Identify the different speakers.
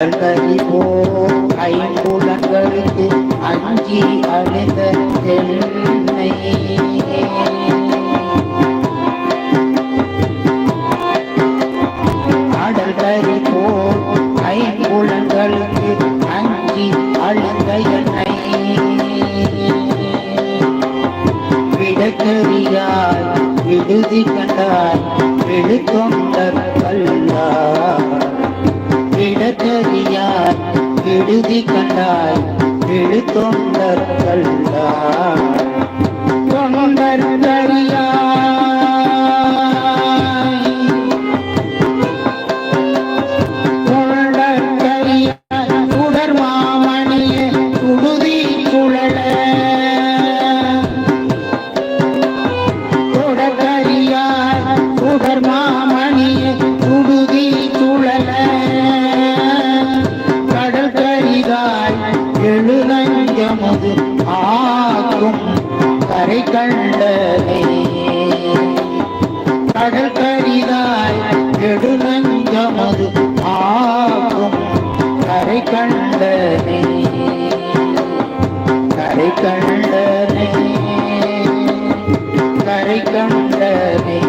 Speaker 1: Caribou ஐம்புலங்களுக்கு அஞ்சி அழுத தென்னை கடல் ஐம்புலங்களுக்கு அஞ்சி அழுத எண்ணெய். விடக்கரியாய் விடுதி கண்டாய் விழுத்தொண்டர் கல்லார் கண்டாய் விடுதி கண்டாய் விழுத்தொண்டர் தொண்டர் கண்டாய் தொண்டர் மாமணியே கரிதாய் எழுநஞ்சமுது ஆக்கும் கரை கண்டனே கடல் கரிதாய் எழுநஞ்சமுது ஆக்கும் கரை கண்டனே கரை கண்டனே கரை கண்டனே